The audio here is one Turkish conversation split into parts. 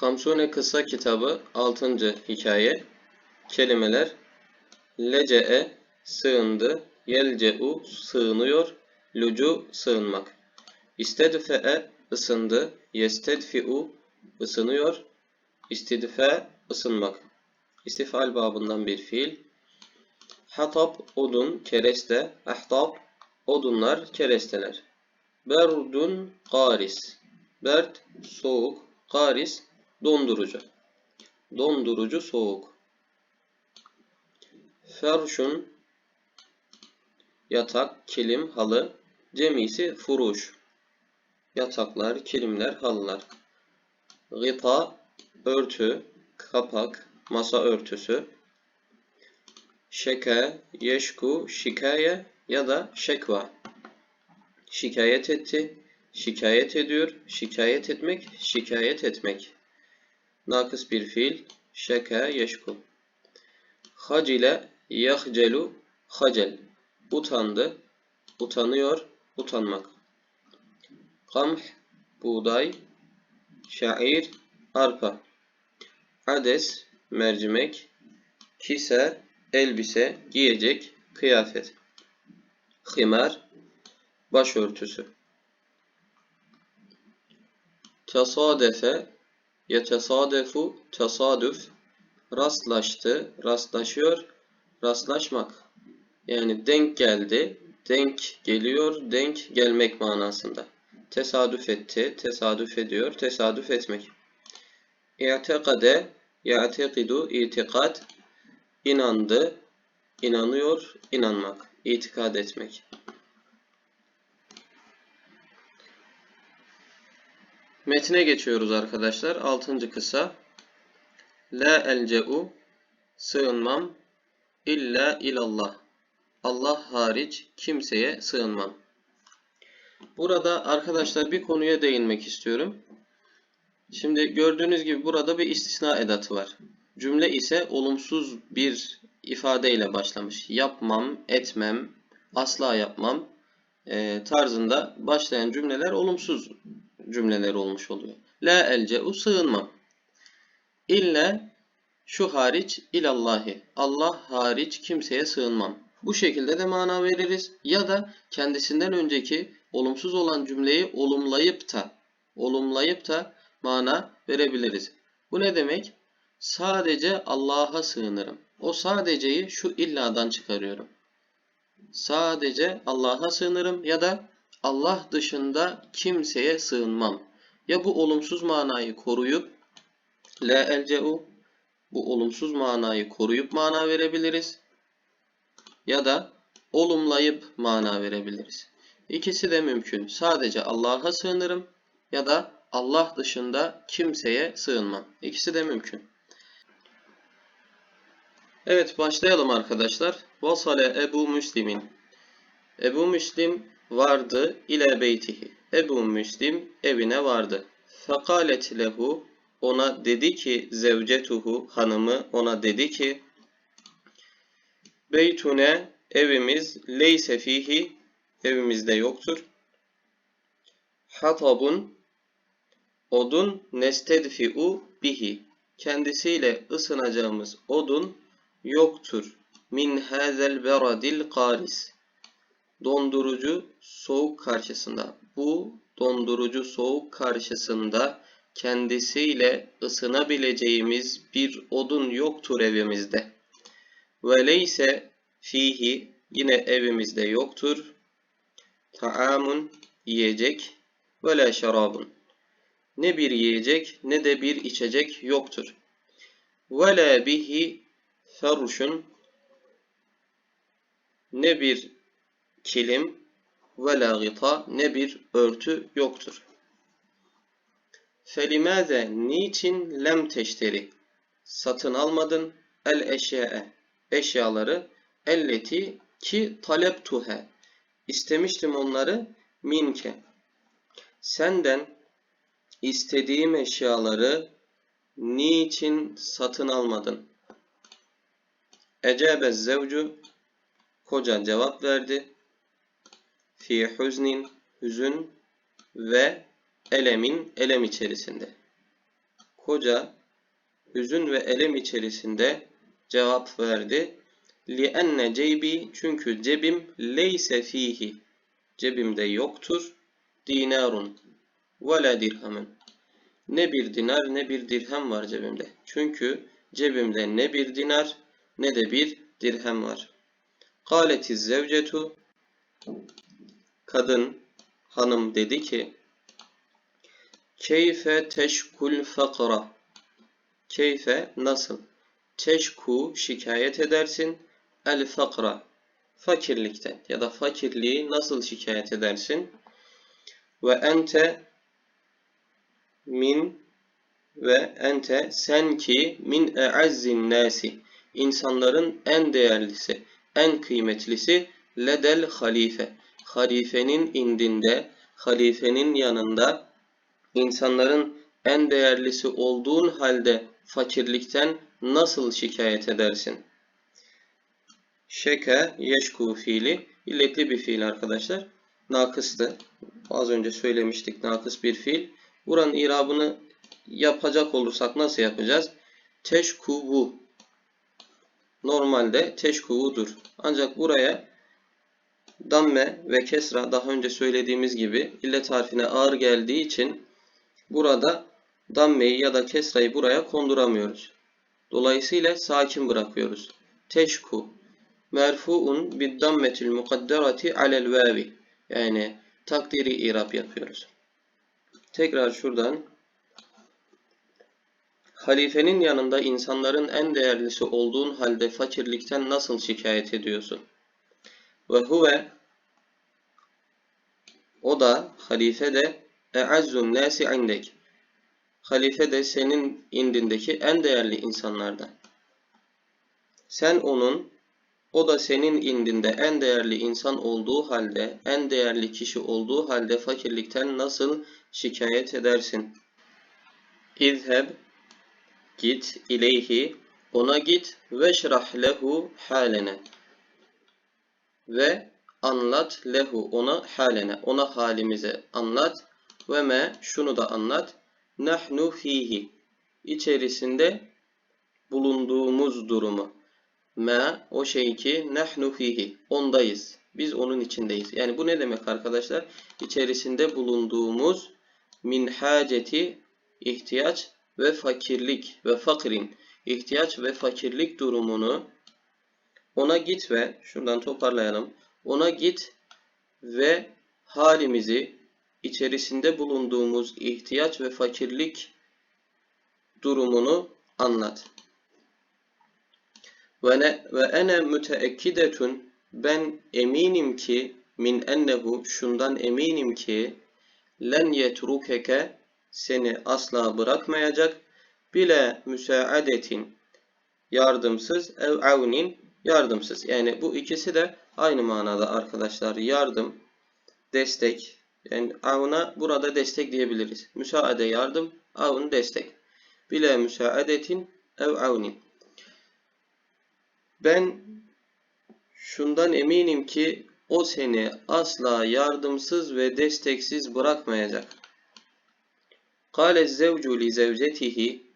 Hamsune Kısa Kitabı 6. Hikaye Kelimeler Lece'e sığındı, yelce'u sığınıyor, lucu sığınmak. İstedfe'e ısındı, yestedfi'u ısınıyor, istidfe ısınmak. İstifal babından bir fiil. Hatab odun, kereste, ahtab odunlar, keresteler. Berdun garis. Berd soğuk, garis dondurucu. Dondurucu soğuk. Ferşun yatak, kilim, halı. Cemisi furuş. Yataklar, kilimler, halılar. Gıta örtü, kapak, masa örtüsü. Şeke, yeşku, şikaye ya da şekva. Şikayet etti, şikayet ediyor, şikayet etmek, şikayet etmek. Nakıs bir fiil, şeke, yeşku. Hacile, yahcelu, hacel. Utandı, utanıyor, utanmak. Kamh, buğday, şair, arpa. Ades, mercimek. Kise, elbise, giyecek, kıyafet. Himar, başörtüsü. Tesadefe, yetesadefu, tesadüf, rastlaştı, rastlaşıyor, rastlaşmak. Yani denk geldi, denk geliyor, denk gelmek manasında. Tesadüf etti, tesadüf ediyor, tesadüf etmek. İ'tekade, ya'tekidu, itikad, inandı, inanıyor, inanmak, itikad etmek. Metine geçiyoruz arkadaşlar. Altıncı kısa. La elce'u sığınmam illa ilallah. Allah hariç kimseye sığınmam. Burada arkadaşlar bir konuya değinmek istiyorum. Şimdi gördüğünüz gibi burada bir istisna edatı var. Cümle ise olumsuz bir ifadeyle başlamış. Yapmam, etmem, asla yapmam e, tarzında başlayan cümleler olumsuz cümleler olmuş oluyor. La elce'u sığınmam. İlle şu hariç ilallahi. Allah hariç kimseye sığınmam. Bu şekilde de mana veririz. Ya da kendisinden önceki olumsuz olan cümleyi olumlayıp da olumlayıp da mana verebiliriz. Bu ne demek? Sadece Allah'a sığınırım. O sadeceyi şu illadan çıkarıyorum. Sadece Allah'a sığınırım ya da Allah dışında kimseye sığınmam. Ya bu olumsuz manayı koruyup la elce'u bu olumsuz manayı koruyup mana verebiliriz. Ya da olumlayıp mana verebiliriz. İkisi de mümkün. Sadece Allah'a sığınırım ya da Allah dışında kimseye sığınmam. İkisi de mümkün. Evet başlayalım arkadaşlar. Vasale Ebu Müslim'in. Ebu Müslim vardı ile beytihi. Ebu Müslim evine vardı. Fekalet lehu ona dedi ki zevcetuhu hanımı ona dedi ki Beytune evimiz leyse fihi evimizde yoktur. Hatabun odun nestedfi'u bihi kendisiyle ısınacağımız odun yoktur. Min hazel beradil karis dondurucu soğuk karşısında bu dondurucu soğuk karşısında kendisiyle ısınabileceğimiz bir odun yoktur evimizde. Ve leyse fihi yine evimizde yoktur. Taamun yiyecek ve la şarabun. Ne bir yiyecek ne de bir içecek yoktur. Ve la bihi feruşun ne bir kilim ve la gıta ne bir örtü yoktur. Felimâze niçin lem teşteri satın almadın el eşyae eşyaları elleti ki taleptuhe istemiştim onları minke senden istediğim eşyaları niçin satın almadın? Ecebe zevcu koca cevap verdi Fi huznin hüzün ve elemin elem içerisinde. Koca hüzün ve elem içerisinde cevap verdi. لِأَنَّ ceybi çünkü cebim leyse fihi cebimde yoktur. Dinarun ve la dirhamun. Ne bir dinar ne bir dirhem var cebimde. Çünkü cebimde ne bir dinar ne de bir dirhem var. Kâletiz zevcetu kadın hanım dedi ki Keyfe teşkul fakra Keyfe nasıl? Teşku şikayet edersin. El fakra fakirlikten ya da fakirliği nasıl şikayet edersin? Ve ente min ve ente sen ki min e'azzin nasi insanların en değerlisi, en kıymetlisi ledel halife. Halifenin indinde, halifenin yanında insanların en değerlisi olduğun halde fakirlikten nasıl şikayet edersin? Şeke yeşku fiili illetli bir fiil arkadaşlar. Nakıstı. Az önce söylemiştik nakıs bir fiil. Buranın irabını yapacak olursak nasıl yapacağız? Teşkuvu. Normalde teşkuvudur. Ancak buraya damme ve kesra daha önce söylediğimiz gibi illet harfine ağır geldiği için burada dammeyi ya da kesrayı buraya konduramıyoruz. Dolayısıyla sakin bırakıyoruz. Teşku merfuun bid dammetil mukadderati alel vavi yani takdiri irab yapıyoruz. Tekrar şuradan halifenin yanında insanların en değerlisi olduğun halde fakirlikten nasıl şikayet ediyorsun? Ve huve o da halife de e'azzun nasi indek. Halife de senin indindeki en değerli insanlardan. Sen onun o da senin indinde en değerli insan olduğu halde, en değerli kişi olduğu halde fakirlikten nasıl şikayet edersin? İzheb git ileyhi ona git ve şrah lehu halene ve anlat lehu ona halene ona halimize anlat ve me şunu da anlat. Nahnu fihi içerisinde bulunduğumuz durumu. Ma o şey ki nahnu fihi ondayız. Biz onun içindeyiz. Yani bu ne demek arkadaşlar? İçerisinde bulunduğumuz min haceti ihtiyaç ve fakirlik ve fakrin ihtiyaç ve fakirlik durumunu ona git ve şuradan toparlayalım. Ona git ve halimizi içerisinde bulunduğumuz ihtiyaç ve fakirlik durumunu anlat. Ve ne ve ene müteekkidetun ben eminim ki min ennehu şundan eminim ki len yetrukeke seni asla bırakmayacak bile müsaadetin yardımsız ev avnin yardımsız. Yani bu ikisi de aynı manada arkadaşlar. Yardım, destek. Yani avna burada destek diyebiliriz. Müsaade yardım, avun destek. Bile müsaadetin ev avnin. Ben şundan eminim ki o seni asla yardımsız ve desteksiz bırakmayacak. Kâle zevcu li zevcetihi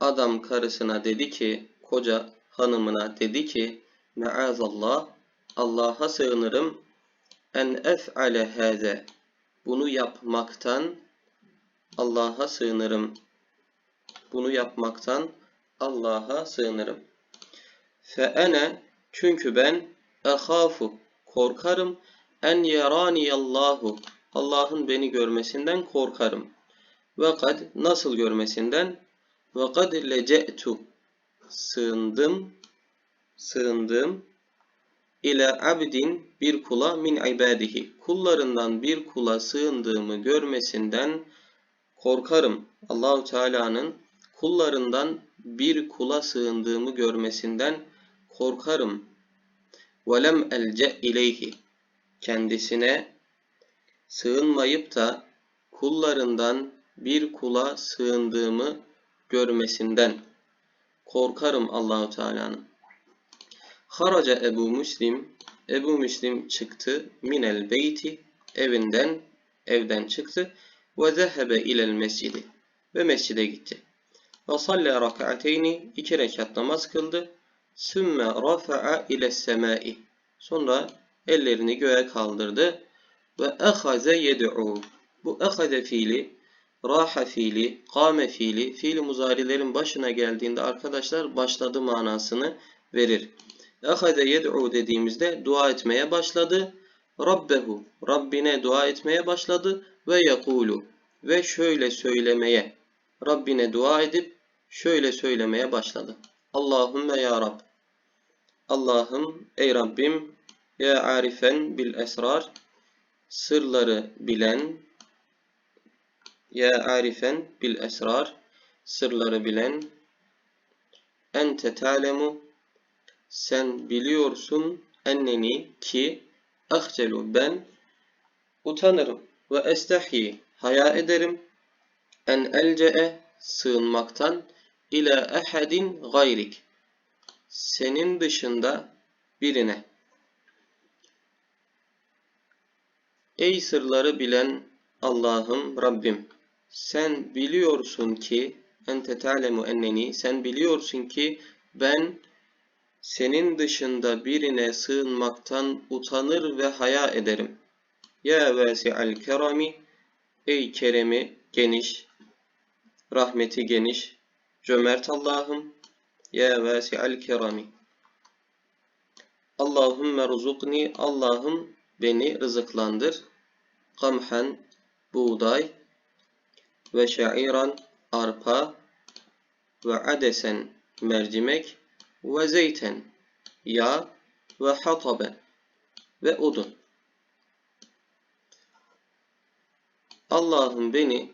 Adam karısına dedi ki, koca hanımına dedi ki, Meazallah, Allah'a sığınırım en ef'ale hâze. Bunu yapmaktan Allah'a sığınırım. Bunu yapmaktan Allah'a sığınırım. Fe ene çünkü ben ehafu korkarım en yaraniyallahu Allah'ın beni görmesinden korkarım. Ve kad nasıl görmesinden? Ve kad lece'tu sığındım sığındım ile abdin bir kula min ibadihi kullarından bir kula sığındığımı görmesinden korkarım. Allahu Teala'nın kullarından bir kula sığındığımı görmesinden korkarım. Velem elce ileyhi kendisine sığınmayıp da kullarından bir kula sığındığımı görmesinden korkarım Allahu Teala'nın. Haraca Ebu Müslim Ebu Müslim çıktı minel beyti evinden evden çıktı ve zehebe ilel mescidi ve mescide gitti. Ve salle rak'ateyni iki rekat namaz kıldı. Sümme rafa'a ile semai. Sonra ellerini göğe kaldırdı. Ve ehaze yed'u. Bu ehaze fiili, raha fiili, kâme fiili, fiili muzarilerin başına geldiğinde arkadaşlar başladı manasını verir. Ehaze yed'u dediğimizde dua etmeye başladı. Rabbehu, Rabbine dua etmeye başladı. Ve yakulu, ve şöyle söylemeye, Rabbine dua edip şöyle söylemeye başladı. Allahümme ya Rab. Allah'ım ey Rabbim ya arifen bil esrar sırları bilen ya arifen bil esrar sırları bilen ente talemu sen biliyorsun enneni ki ahcelu ben utanırım ve estahyi haya ederim. En elce'e sığınmaktan ila ehadin gayrik. Senin dışında birine. Ey sırları bilen Allah'ım Rabbim sen biliyorsun ki ente ta'lemu enneni sen biliyorsun ki ben senin dışında birine sığınmaktan utanır ve haya ederim. Ya vasi'al kerami ey keremi geniş rahmeti geniş cömert Allah'ım ya vasi'al kerami Allahümme ruzukni Allah'ım beni rızıklandır. Kamhen buğday ve şairan arpa ve adesen mercimek ve zeyten yağ ve hataben ve odun. Allah'ım beni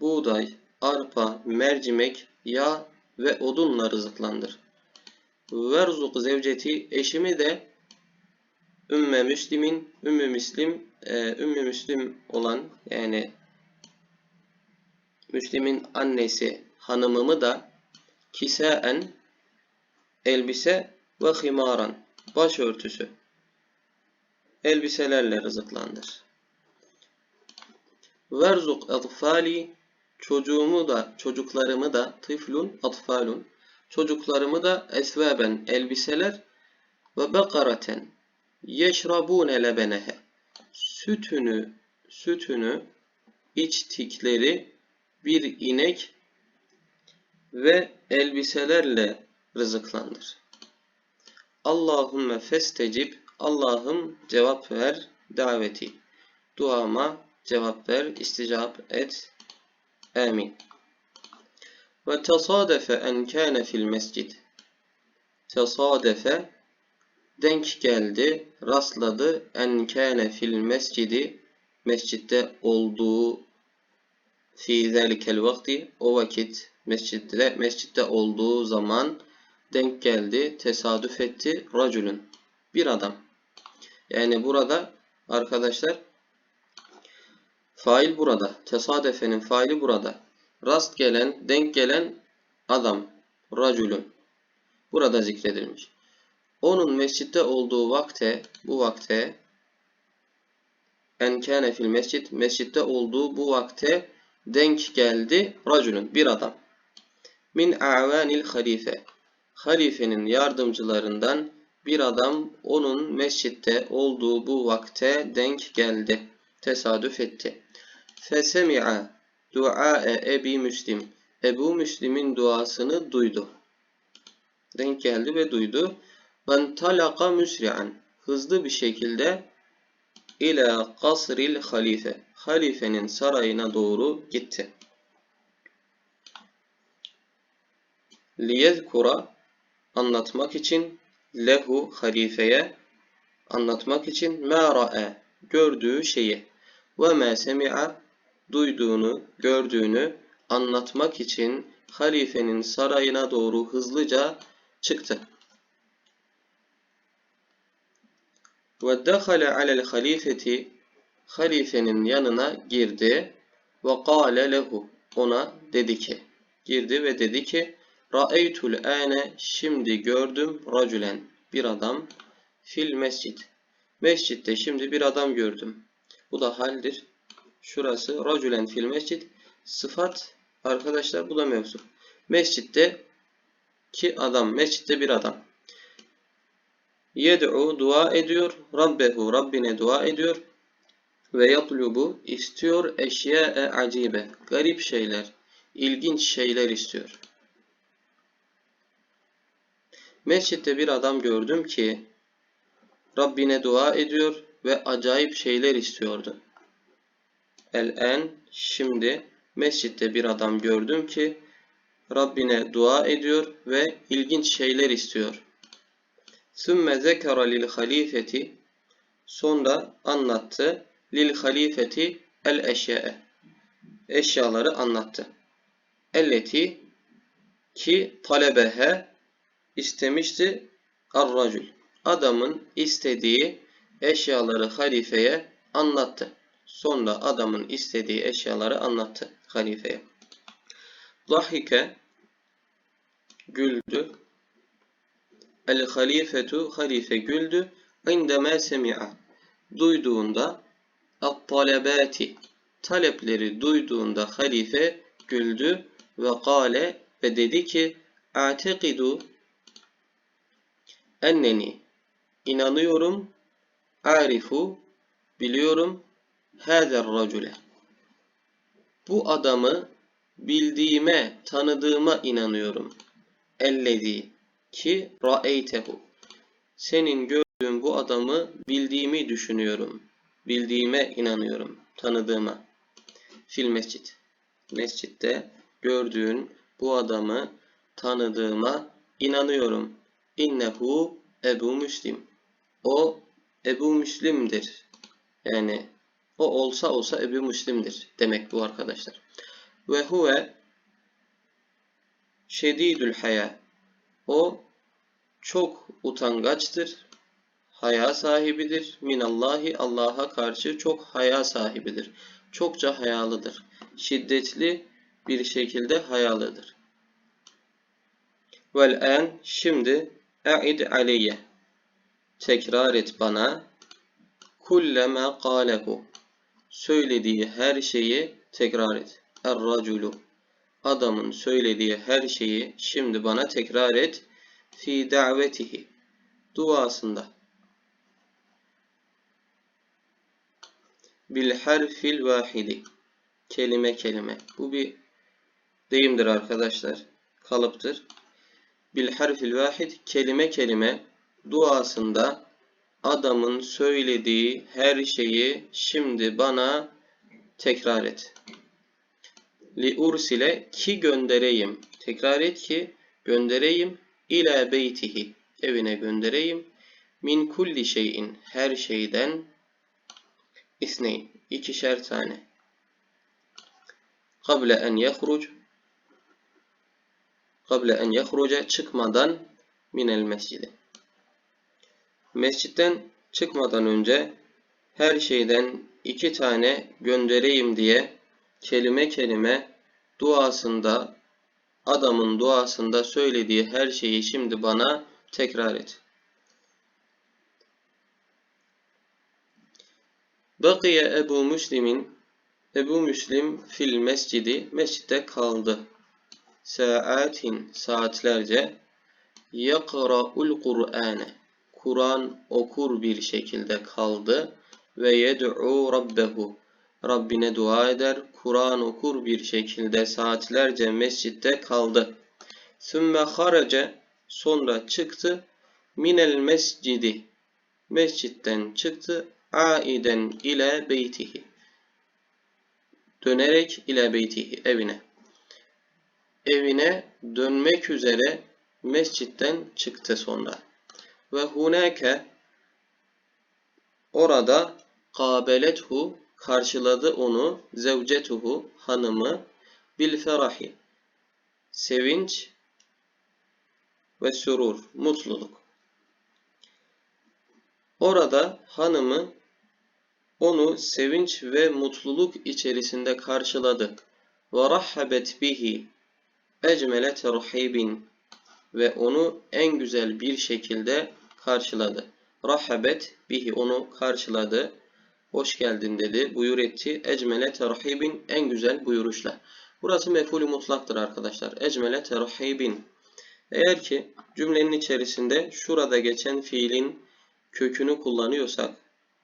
buğday, arpa, mercimek, yağ ve odunla rızıklandır. Verzuk zevceti eşimi de Ümme Müslim'in, Ümmü Müslim, e, Ümmü Müslim olan yani Müslim'in annesi hanımımı da kisaen elbise ve himaran başörtüsü elbiselerle rızıklandır. Verzuk atfali çocuğumu da çocuklarımı da tıflun atfalun çocuklarımı da esvaben elbiseler ve bekaraten yeşrabune lebenehe sütünü sütünü içtikleri bir inek ve elbiselerle rızıklandır. Allahümme festecib Allah'ım cevap ver daveti. Duama cevap ver, isticap et. Amin. Ve tesadefe en kâne fil mescid. Tesadefe denk geldi, rastladı en kâne fil mescidi mescitte olduğu fi zelikel vakti o vakit mescitte mescitte olduğu zaman denk geldi, tesadüf etti racülün bir adam. Yani burada arkadaşlar fail burada. Tesadüfenin faili burada. Rast gelen, denk gelen adam racülün burada zikredilmiş. Onun mescitte olduğu vakte, bu vakte en kâne fil mescid, mescitte olduğu bu vakte denk geldi racülün, bir adam. Min a'vanil halife, halifenin yardımcılarından bir adam onun mescitte olduğu bu vakte denk geldi, tesadüf etti. Fesemi'a dua'e Ebi Müslim, Ebu Müslim'in duasını duydu. Denk geldi ve duydu. Ben talaka müsri'an, hızlı bir şekilde ila kasril halife, halifenin sarayına doğru gitti. Liyezkura, anlatmak için, lehu halifeye, anlatmak için, ma ra'e, gördüğü şeyi, ve ma semi'a, duyduğunu, gördüğünü anlatmak için halifenin sarayına doğru hızlıca çıktı. Ve dehale alel halifeti halifenin yanına girdi ve kâle lehu ona dedi ki girdi ve dedi ki Ra'eytul âne şimdi gördüm racülen bir adam fil mescid mescitte şimdi bir adam gördüm. Bu da haldir. Şurası racülen fil mescid sıfat arkadaşlar bu da mevzu. Mescitte ki adam, mescitte bir adam. Yed'u dua ediyor, Rabbehu Rabbine dua ediyor ve yatlubu istiyor eşya'e acibe, garip şeyler, ilginç şeyler istiyor. Mescitte bir adam gördüm ki Rabbine dua ediyor ve acayip şeyler istiyordu. El-en şimdi mescitte bir adam gördüm ki Rabbine dua ediyor ve ilginç şeyler istiyor. Sümme zekara lil halifeti sonra anlattı lil halifeti el eşya'e eşyaları anlattı. Elleti ki talebehe istemişti ar-racul. Adamın istediği eşyaları halifeye anlattı. Sonra adamın istediği eşyaları anlattı halifeye. Dahike güldü. El halifetu halife güldü. İndeme semi'a duyduğunda at-talebati talepleri duyduğunda halife güldü ve kâle ve dedi ki a'tekidu enneni inanıyorum arifu biliyorum hâzer racule bu adamı bildiğime, tanıdığıma inanıyorum. Ellezî ki ra'eytehu. Senin gördüğün bu adamı bildiğimi düşünüyorum. Bildiğime inanıyorum. Tanıdığıma. Fil mescit. Mescitte gördüğün bu adamı tanıdığıma inanıyorum. İnnehu Ebu Müslim. O Ebu Müslim'dir. Yani o olsa olsa Ebu Müslim'dir demek bu arkadaşlar. Ve huve şedidül haya. O çok utangaçtır. Haya sahibidir. Minallahi Allah'a karşı çok haya sahibidir. Çokça hayalıdır. Şiddetli bir şekilde hayalıdır. Vel en şimdi e'id aleyye. Tekrar et bana kulleme kâlehu. Söylediği her şeyi tekrar et. Er-raculu. Adamın söylediği her şeyi şimdi bana tekrar et. Fi davetihi. Duasında. Bil harfil vahidi. Kelime kelime. Bu bir deyimdir arkadaşlar. Kalıptır. Bil harfil vahid. Kelime kelime. Duasında adamın söylediği her şeyi şimdi bana tekrar et li ursile ki göndereyim. Tekrar et ki göndereyim ila beytihi evine göndereyim. Min kulli şeyin her şeyden isneyn ikişer tane. Kable en yahruc kable en yahruca çıkmadan minel mescidi. Mescitten çıkmadan önce her şeyden iki tane göndereyim diye kelime kelime duasında adamın duasında söylediği her şeyi şimdi bana tekrar et. Bakiye Ebu Müslim'in Ebu Müslim fil mescidi mescitte kaldı. Saatin saatlerce yakra'ul Kur'ane Kur'an okur bir şekilde kaldı ve yed'u rabbehu Rabbine dua eder, Kur'an okur bir şekilde saatlerce mescitte kaldı. Sümme harace sonra çıktı. Minel mescidi mescitten çıktı. Aiden ile beytihi dönerek ile beytihi evine. Evine dönmek üzere mescitten çıktı sonra. Ve hunake orada kabelethu karşıladı onu zevcetuhu hanımı bil ferahi sevinç ve sürur mutluluk. Orada hanımı onu sevinç ve mutluluk içerisinde karşıladı. Ve rahhabet bihi ecmele terhibin ve onu en güzel bir şekilde karşıladı. Rahhabet bihi onu karşıladı hoş geldin dedi, buyur etti. Ecmele terhibin en güzel buyuruşla. Burası mef'ulü mutlaktır arkadaşlar. Ecmele terhibin. Eğer ki cümlenin içerisinde şurada geçen fiilin kökünü kullanıyorsak,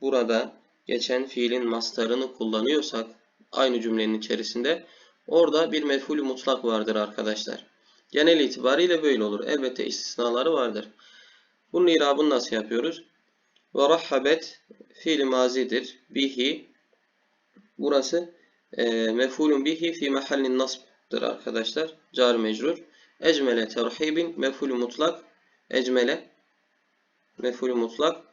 burada geçen fiilin mastarını kullanıyorsak aynı cümlenin içerisinde orada bir mef'ulü mutlak vardır arkadaşlar. Genel itibariyle böyle olur. Elbette istisnaları vardır. Bunun irabını nasıl yapıyoruz? Ve rahhabet fiil mazidir. Bihi burası e, mef'ulun bihi fi mahallin nasb'dır arkadaşlar. Car mecrur. Ecmele terhibin mef'ulü mutlak. Ecmele mef'ulü mutlak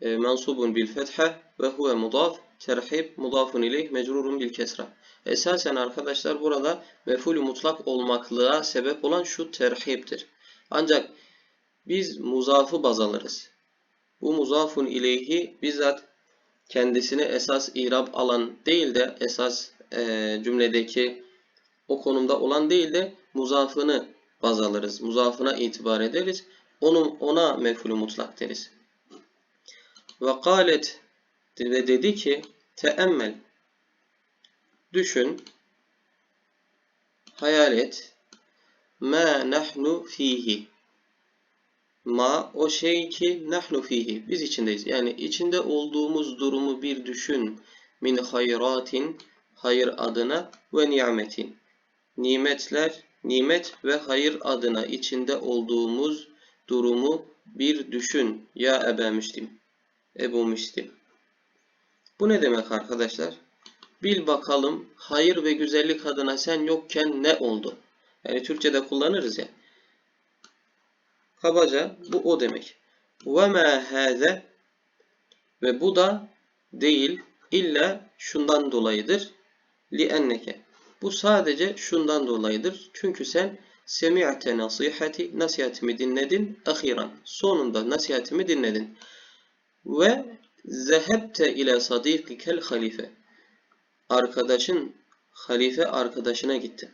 e, mansubun bil fetha ve huve mudaf. Terhib mudafun ileyh mecrurun bil kesra. Esasen arkadaşlar burada mef'ulü mutlak olmaklığa sebep olan şu terhiptir. Ancak biz muzafı baz alırız. Bu muzafun ileyhi bizzat kendisine esas irab alan değil de esas e, cümledeki o konumda olan değil de muzafını baz alırız. Muzafına itibar ederiz. Onun, ona mef'ulü mutlak deriz. Ve kalet ve dedi ki teemmel düşün hayal et ma nahnu fihi ma o şey ki nahnu fihi biz içindeyiz. Yani içinde olduğumuz durumu bir düşün. Min hayratin hayır adına ve nimetin. Nimetler, nimet ve hayır adına içinde olduğumuz durumu bir düşün. Ya Ebe Müslim. Ebu Müslim. Bu ne demek arkadaşlar? Bil bakalım hayır ve güzellik adına sen yokken ne oldu? Yani Türkçe'de kullanırız ya. Kabaca bu o demek. Ve ma ve bu da değil illa şundan dolayıdır. Li enneke. Bu sadece şundan dolayıdır. Çünkü sen semi'te nasihati nasihatimi dinledin ahiran. Sonunda nasihatimi dinledin. Ve zehebte ile sadikikel halife. Arkadaşın halife arkadaşına gitti.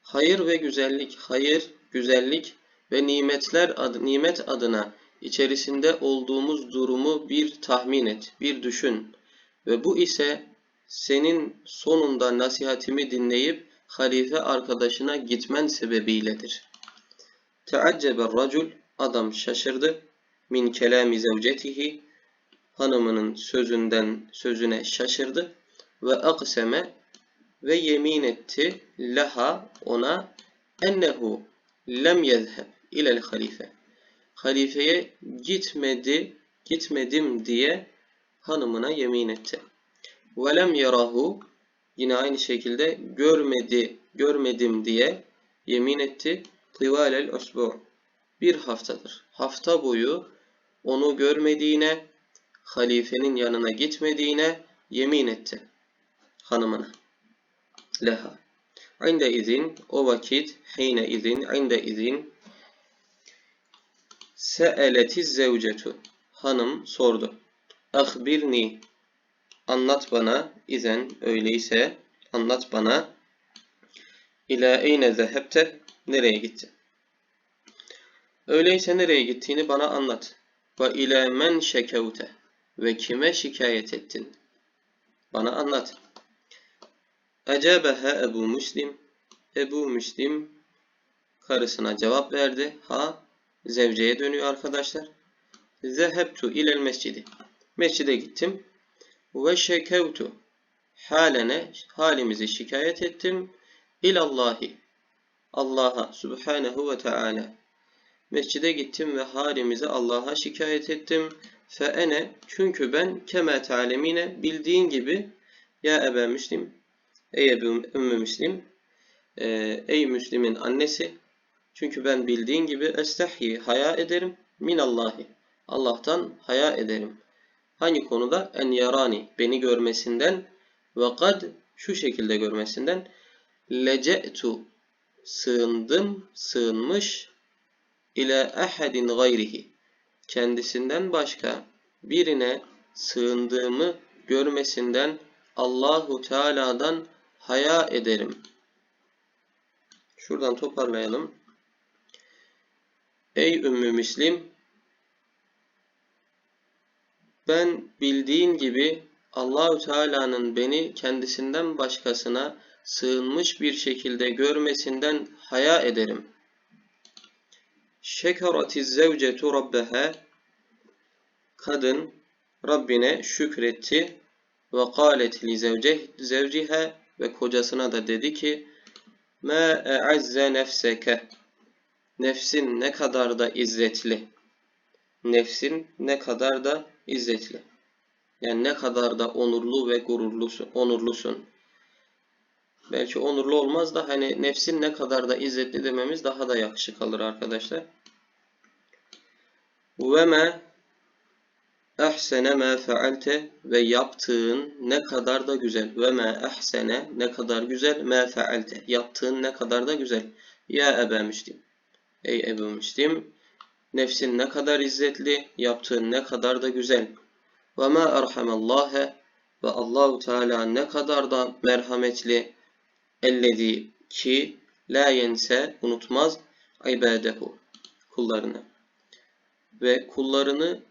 Hayır ve güzellik, hayır, güzellik ve nimetler adı, nimet adına içerisinde olduğumuz durumu bir tahmin et, bir düşün. Ve bu ise senin sonunda nasihatimi dinleyip halife arkadaşına gitmen sebebiyledir. Teaccebe racul adam şaşırdı min kelami zevcetihi hanımının sözünden sözüne şaşırdı ve akseme ve yemin etti leha ona ennehu lem yezheb ilel halife. Halifeye gitmedi, gitmedim diye hanımına yemin etti. Ve lem yarahu yine aynı şekilde görmedi, görmedim diye yemin etti. Tıvalel usbu bir haftadır. Hafta boyu onu görmediğine, halifenin yanına gitmediğine yemin etti hanımına leha. İnde izin o vakit hine izin inde izin se'eleti zevcetu hanım sordu. Ahbirni anlat bana izen öyleyse anlat bana ila eyne zehebte nereye gitti? Öyleyse nereye gittiğini bana anlat. Ve ila men şekevte ve kime şikayet ettin? Bana anlat. Ecabeha Ebu Müslim. Ebu Müslim karısına cevap verdi. Ha zevceye dönüyor arkadaşlar. Zehebtu ilel mescidi. Mescide gittim. Ve şekevtu. Halene halimizi şikayet ettim. İlallahi. Allah'a subhanehu ve teala. Mescide gittim ve halimizi Allah'a şikayet ettim. Fe ene çünkü ben keme talemine bildiğin gibi ya Ebe Müslim Ey Ebu Ümmü Müslim, e, ey Müslim'in annesi, çünkü ben bildiğin gibi estahyi, haya ederim, minallahi, Allah'tan haya ederim. Hangi konuda? En yarani, beni görmesinden ve kad, şu şekilde görmesinden, lece'tu, sığındım, sığınmış, ile ehadin gayrihi, kendisinden başka birine sığındığımı görmesinden Allahu Teala'dan haya ederim. Şuradan toparlayalım. Ey Ümmü Müslim ben bildiğin gibi Allahü Teala'nın beni kendisinden başkasına sığınmış bir şekilde görmesinden haya ederim. Şekeratiz zevcetu rabbeha kadın Rabbine şükretti ve kâlet li zevce, zevciha ve kocasına da dedi ki ma e'azze nefseke. Nefsin ne kadar da izzetli. Nefsin ne kadar da izzetli. Yani ne kadar da onurlu ve gururlusun onurlusun. Belki onurlu olmaz da hani nefsin ne kadar da izzetli dememiz daha da yakışık alır arkadaşlar. Ve ma ehsene ma fealte ve yaptığın ne kadar da güzel. Ve ma ehsene ne kadar güzel ma fealte yaptığın ne kadar da güzel. Ya Ebe Müslim. Ey Ebu Müslim nefsin ne kadar izzetli yaptığın ne kadar da güzel ve ma erhamallâhe ve Allahu Teala ne kadar da merhametli ellezî ki la yense unutmaz ibadehu kullarını ve kullarını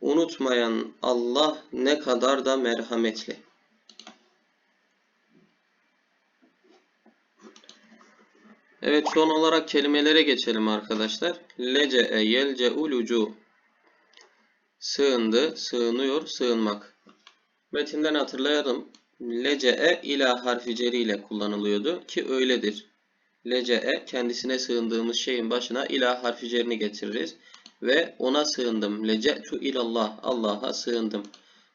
unutmayan Allah ne kadar da merhametli. Evet son olarak kelimelere geçelim arkadaşlar. Lece'e yelce'u lucu. Sığındı, sığınıyor, sığınmak. Metinden hatırlayalım. Lece'e ila harfi ile kullanılıyordu ki öyledir. Lece'e kendisine sığındığımız şeyin başına ila harfi cerini getiririz ve ona sığındım. Lece'tu ilallah. Allah'a sığındım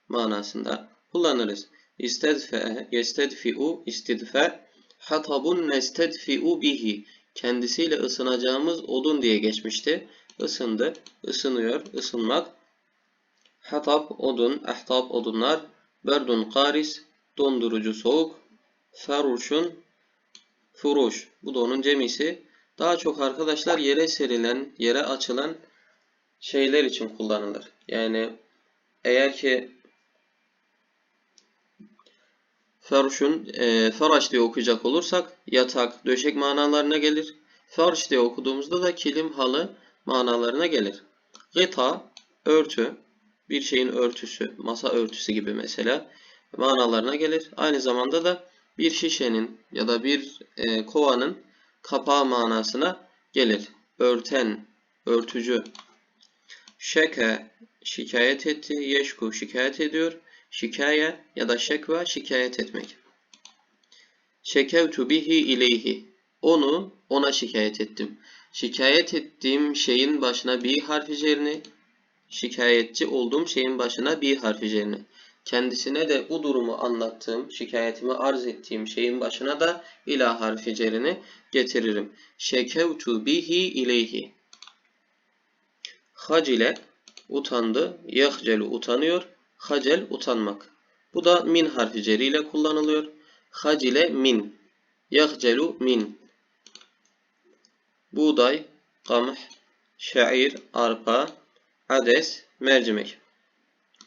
manasında kullanırız. İstedfe, yestedfi'u, istidfe, hatabun nestedfi'u bihi. Kendisiyle ısınacağımız odun diye geçmişti. Isındı, ısınıyor, ısınmak. Hatab, odun, ahtab, odunlar. Berdun, karis, dondurucu, soğuk. Feruşun, furuş. Bu da onun cemisi. Daha çok arkadaşlar yere serilen, yere açılan şeyler için kullanılır. Yani eğer ki Ferşun, e, faraş diye okuyacak olursak yatak, döşek manalarına gelir. Farş diye okuduğumuzda da kilim, halı manalarına gelir. Gıta, örtü, bir şeyin örtüsü, masa örtüsü gibi mesela manalarına gelir. Aynı zamanda da bir şişenin ya da bir e, kovanın kapağı manasına gelir. Örten, örtücü. Şeke, şikayet etti. Yeşku, şikayet ediyor. Şikaye ya da şekva, şikayet etmek. Şekevtu bihi ileyhi. Onu, ona şikayet ettim. Şikayet ettiğim şeyin başına bir harfi cerini, şikayetçi olduğum şeyin başına bir harfi cerini. Kendisine de bu durumu anlattığım, şikayetimi arz ettiğim şeyin başına da ila harfi cerini getiririm. Şekevtu bihi ileyhi. Hacile utandı. Yahcelu utanıyor. Hacel utanmak. Bu da min harfi ceriyle kullanılıyor. Hacile min. Yahcelu min. Buğday, kamh, şair, arpa, ades, mercimek.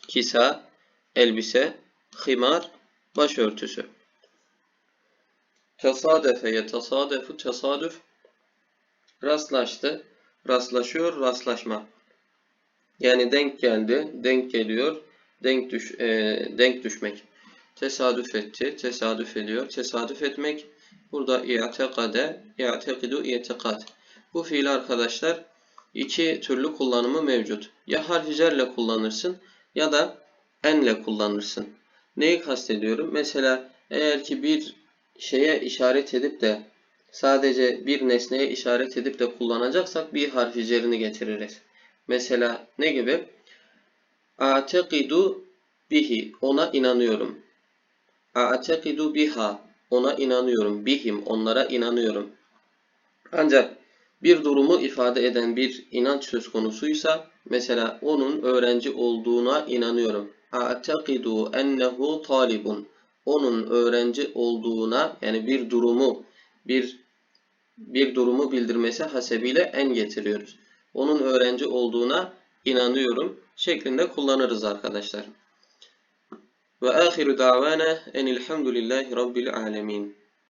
Kisa, elbise, himar, başörtüsü. Tesadefe yetasadefu tesadüf rastlaştı, rastlaşıyor, rastlaşma. Yani denk geldi, denk geliyor, denk düş e, denk düşmek. Tesadüf etti, tesadüf ediyor, tesadüf etmek. Burada i'tekade, i'tekidu, i'tekad. Bu fiil arkadaşlar iki türlü kullanımı mevcut. Ya harficerle kullanırsın ya da enle kullanırsın. Neyi kastediyorum? Mesela eğer ki bir şeye işaret edip de sadece bir nesneye işaret edip de kullanacaksak bir harficerini getiririz. Mesela ne gibi? A'tekidu bihi. Ona inanıyorum. A'tekidu biha. Ona inanıyorum. Bihim. Onlara inanıyorum. Ancak bir durumu ifade eden bir inanç söz konusuysa mesela onun öğrenci olduğuna inanıyorum. A'tekidu ennehu talibun. Onun öğrenci olduğuna yani bir durumu bir bir durumu bildirmesi hasebiyle en getiriyoruz onun öğrenci olduğuna inanıyorum şeklinde kullanırız arkadaşlar. Ve ahiru davana enilhamdülillahi rabbil alemin.